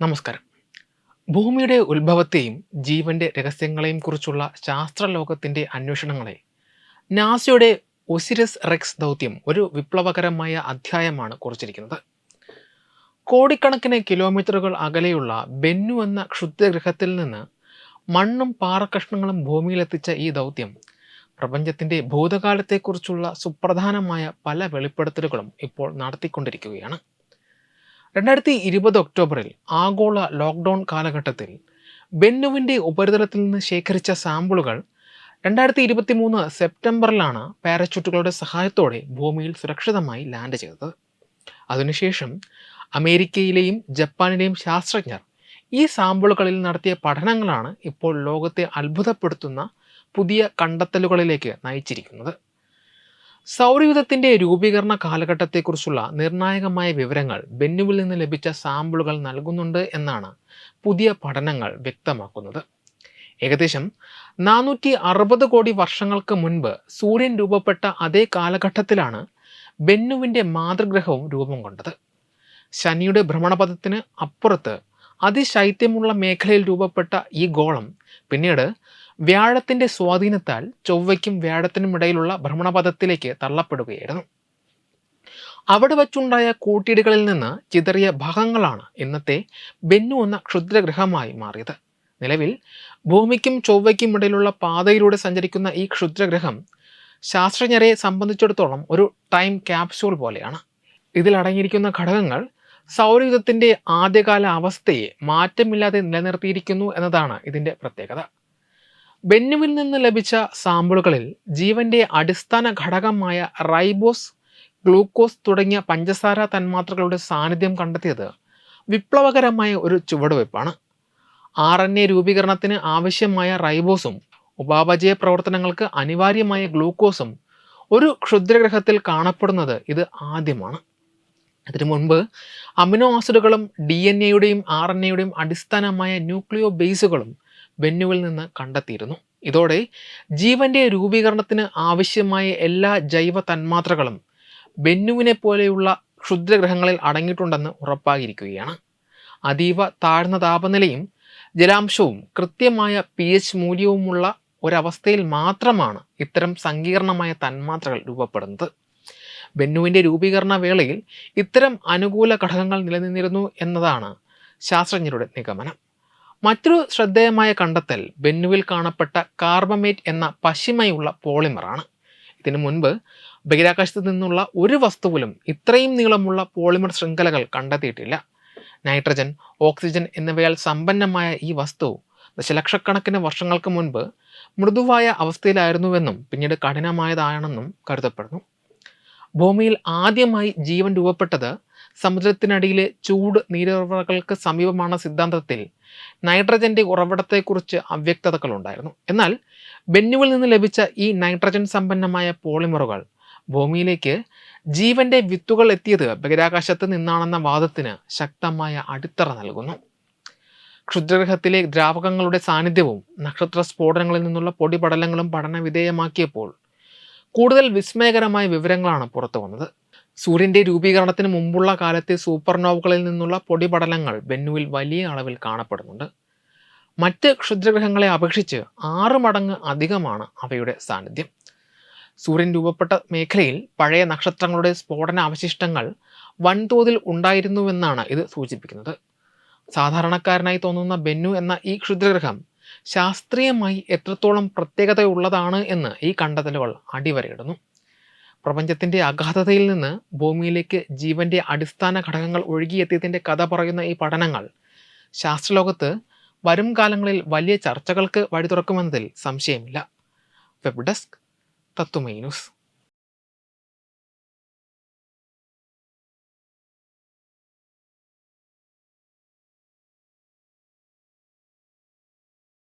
നമസ്കാരം. ഭൂമിയുടെ ഉത്ഭവത്തെയും ജീവന്റെ രഹസ്യങ്ങളെയും കുറിച്ചുള്ള ശാസ്ത്രലോകത്തിന്റെ അന്വേഷണങ്ങളെ നാസയുടെ ഒസിരസ് റെക്സ് ദൗത്യം ഒരു വിപ്ലവകരമായ അധ്യായമാണ് കുറിച്ചിരിക്കുന്നത്. കോടിക്കണക്കിന് കിലോമീറ്ററുകൾ അകലെയുള്ള ബെന്നു എന്ന ക്ഷുദ്രഗ്രഹത്തിൽ നിന്ന് മണ്ണും പാറക്കഷ്ണങ്ങളും ഭൂമിയിലെത്തിച്ച ഈ ദൗത്യം പ്രപഞ്ചത്തിന്റെ ഭൂതകാലത്തെക്കുറിച്ചുള്ള സുപ്രധാനമായ പല വെളിപ്പെടുത്തലുകളും ഇപ്പോൾ നടത്തിക്കൊണ്ടിരിക്കുകയാണ്. രണ്ടായിരത്തി ഇരുപത് ഒക്ടോബറിൽ ആഗോള ലോക്ക്ഡൗൺ കാലഘട്ടത്തിൽ ബെന്നുവിന്റെ ഉപരിതലത്തിൽ നിന്ന് ശേഖരിച്ച സാമ്പിളുകൾ രണ്ടായിരത്തി ഇരുപത്തി മൂന്ന് സെപ്റ്റംബറിലാണ് പാരച്യൂട്ടുകളുടെ സഹായത്തോടെ ഭൂമിയിൽ സുരക്ഷിതമായി ലാൻഡ് ചെയ്തത്. അതിനുശേഷം അമേരിക്കയിലെയും ജപ്പാനിലെയും ശാസ്ത്രജ്ഞർ ഈ സാമ്പിളുകളിൽ നടത്തിയ പഠനങ്ങളാണ് ഇപ്പോൾ ലോകത്തെ അത്ഭുതപ്പെടുത്തുന്ന പുതിയ കണ്ടെത്തലുകളിലേക്ക് നയിച്ചിരിക്കുന്നത്. സൗരയുധത്തിന്റെ രൂപീകരണ കാലഘട്ടത്തെക്കുറിച്ചുള്ള നിർണായകമായ വിവരങ്ങൾ ബെന്നുവിൽ നിന്ന് ലഭിച്ച സാമ്പിളുകൾ നൽകുന്നുണ്ട് എന്നാണ് പുതിയ പഠനങ്ങൾ വ്യക്തമാക്കുന്നത്. ഏകദേശം നാനൂറ്റി അറുപത് കോടി വർഷങ്ങൾക്ക് മുൻപ് സൂര്യൻ രൂപപ്പെട്ട അതേ കാലഘട്ടത്തിലാണ് ബെന്നുവിന്റെ മാതൃഗ്രഹവും രൂപം കൊണ്ടത്. ശനിയുടെ ഭ്രമണപഥത്തിന് അപ്പുറത്ത് അതിശൈത്യമുള്ള മേഖലയിൽ രൂപപ്പെട്ട ഈ ഗോളം പിന്നീട് വ്യാഴത്തിന്റെ സ്വാധീനത്താൽ ചൊവ്വയ്ക്കും വ്യാഴത്തിനും ഇടയിലുള്ള ഭ്രമണപഥത്തിലേക്ക് തള്ളപ്പെടുകയായിരുന്നു. അവിടെ വച്ചുണ്ടായ കൂട്ടിയിടുകളിൽ നിന്ന് ചിതറിയ ഭാഗങ്ങളാണ് ഇന്നത്തെ ബെന്നു എന്ന ക്ഷുദ്രഗ്രഹമായി മാറിയത്. നിലവിൽ ഭൂമിക്കും ചൊവ്വയ്ക്കും ഇടയിലുള്ള പാതയിലൂടെ സഞ്ചരിക്കുന്ന ഈ ക്ഷുദ്രഗ്രഹം ശാസ്ത്രജ്ഞരെ സംബന്ധിച്ചിടത്തോളം ഒരു ടൈം ക്യാപ്സ്യൂൾ പോലെയാണ്. ഇതിലടങ്ങിയിരിക്കുന്ന ഘടകങ്ങൾ സൗരയുധത്തിന്റെ ആദ്യകാല അവസ്ഥയെ മാറ്റമില്ലാതെ നിലനിർത്തിയിരിക്കുന്നു എന്നതാണ് ഇതിന്റെ പ്രത്യേകത. ബെന്നുവിൽ നിന്ന് ലഭിച്ച സാമ്പിളുകളിൽ ജീവന്റെ അടിസ്ഥാന ഘടകമായ റൈബോസ് ഗ്ലൂക്കോസ് തുടങ്ങിയ പഞ്ചസാര തന്മാത്രകളുടെ സാന്നിധ്യം കണ്ടെത്തിയത് വിപ്ലവകരമായ ഒരു ചുവടുവയ്പ്പാണ്. ആർ എൻ എ രൂപീകരണത്തിന് ആവശ്യമായ റൈബോസും ഉപാപചയ പ്രവർത്തനങ്ങൾക്ക് അനിവാര്യമായ ഗ്ലൂക്കോസും ഒരു ക്ഷുദ്രഗ്രഹത്തിൽ കാണപ്പെടുന്നത് ഇത് ആദ്യമാണ്. അതിനു മുൻപ് അമിനോ ആസിഡുകളും ഡി എൻ എയുടെയും ആർ എൻ എയുടെയും അടിസ്ഥാനമായ ന്യൂക്ലിയോ ബേസുകളും ബെന്നുവിൽ നിന്ന് കണ്ടെത്തിയിരുന്നു. ഇതോടെ ജീവന്റെ രൂപീകരണത്തിന് ആവശ്യമായ എല്ലാ ജൈവ തന്മാത്രകളും ബെന്നുവിനെ പോലെയുള്ള ക്ഷുദ്രഗ്രഹങ്ങളിൽ അടങ്ങിയിട്ടുണ്ടെന്ന് ഉറപ്പായിരിക്കുകയാണ്. അതീവ താഴ്ന്ന താപനിലയും ജലാംശവും കൃത്യമായ പി എച്ച് മൂല്യവുമുള്ള ഒരവസ്ഥയിൽ മാത്രമാണ് ഇത്തരം സങ്കീർണമായ തന്മാത്രകൾ രൂപപ്പെടുന്നത്. ബെന്നുവിന്റെ രൂപീകരണ വേളയിൽ ഇത്തരം അനുകൂല ഘടകങ്ങൾ നിലനിന്നിരുന്നു എന്നതാണ് ശാസ്ത്രജ്ഞരുടെ നിഗമനം. മറ്റൊരു ശ്രദ്ധേയമായ കണ്ടെത്തൽ ബെന്നുവിൽ കാണപ്പെട്ട കാർബമേറ്റ് എന്ന പശിമയുള്ള പോളിമറാണ്. ഇതിനു മുൻപ് ബഹിരാകാശത്ത് നിന്നുള്ള ഒരു വസ്തുവിലും ഇത്രയും നീളമുള്ള പോളിമർ ശൃംഖലകൾ കണ്ടെത്തിയിട്ടില്ല. നൈട്രജൻ ഓക്സിജൻ എന്നിവയാൽ സമ്പന്നമായ ഈ വസ്തു ദശലക്ഷക്കണക്കിന് വർഷങ്ങൾക്ക് മുൻപ് മൃദുവായ അവസ്ഥയിലായിരുന്നുവെന്നും പിന്നീട് കഠിനമായതാണെന്നും കരുതപ്പെടുന്നു. ഭൂമിയിൽ ആദ്യമായി ജീവൻ രൂപപ്പെട്ടത് സമുദ്രത്തിനടിയിലെ ചൂട് നീരുറവകൾക്ക് സമീപമാണ് സിദ്ധാന്തത്തിൽ. നൈട്രജന്റെ ഉറവിടത്തെക്കുറിച്ച് അവ്യക്തതകൾ ഉണ്ടായിരുന്നു എന്നാൽ ബെന്നുവിൽ നിന്ന് ലഭിച്ച ഈ നൈട്രജൻ സമ്പന്നമായ പോളിമറുകൾ ഭൂമിയിലേക്ക് ജീവന്റെ വിത്തുകൾ എത്തിയത് ബഹിരാകാശത്ത് നിന്നാണെന്ന വാദത്തിന് ശക്തമായ അടിത്തറ നൽകുന്നു. ക്ഷുദ്രഗ്രഹത്തിലെ ദ്രാവകങ്ങളുടെ സാന്നിധ്യവും നക്ഷത്ര സ്ഫോടനങ്ങളിൽ നിന്നുള്ള പൊടിപടലങ്ങളും പഠന വിധേയമാക്കിയപ്പോൾ കൂടുതൽ വിസ്മയകരമായ വിവരങ്ങളാണ് പുറത്തു വന്നത് സൂര്യന്റെ രൂപീകരണത്തിന് മുമ്പുള്ള കാലത്തെ സൂപ്പർനോവുകളിൽ നിന്നുള്ള പൊടിപടലങ്ങൾ ബെന്നുവിൽ വലിയ അളവിൽ കാണപ്പെടുന്നുണ്ട്. മറ്റ് ക്ഷുദ്രഗ്രഹങ്ങളെ അപേക്ഷിച്ച് ആറ് മടങ്ങ് അധികമാണ് അവയുടെ സാന്നിധ്യം. സൂര്യൻ രൂപപ്പെട്ട മേഖലയിൽ പഴയ നക്ഷത്രങ്ങളുടെ സ്ഫോടന അവശിഷ്ടങ്ങൾ വൻതോതിൽ ഉണ്ടായിരുന്നുവെന്നാണ് ഇത് സൂചിപ്പിക്കുന്നത്. സാധാരണക്കാരനായി തോന്നുന്ന ബെന്നു എന്ന ഈ ക്ഷുദ്രഗ്രഹം ശാസ്ത്രീയമായി എത്രത്തോളം പ്രത്യേകതയുള്ളതാണ് എന്ന് ഈ കണ്ടെത്തലുകൾ അടിവരയിടുന്നു. പ്രപഞ്ചത്തിന്റെ അഗാധതയിൽ നിന്ന് ഭൂമിയിലേക്ക് ജീവന്റെ അടിസ്ഥാന ഘടകങ്ങൾ ഒഴുകിയെത്തിയതിന്റെ കഥ പറയുന്ന ഈ പഠനങ്ങൾ ശാസ്ത്രലോകത്ത് വരും കാലങ്ങളിൽ വലിയ ചർച്ചകൾക്ക് വഴി തുറക്കുമെന്നതിൽ സംശയമില്ല. Web desk news.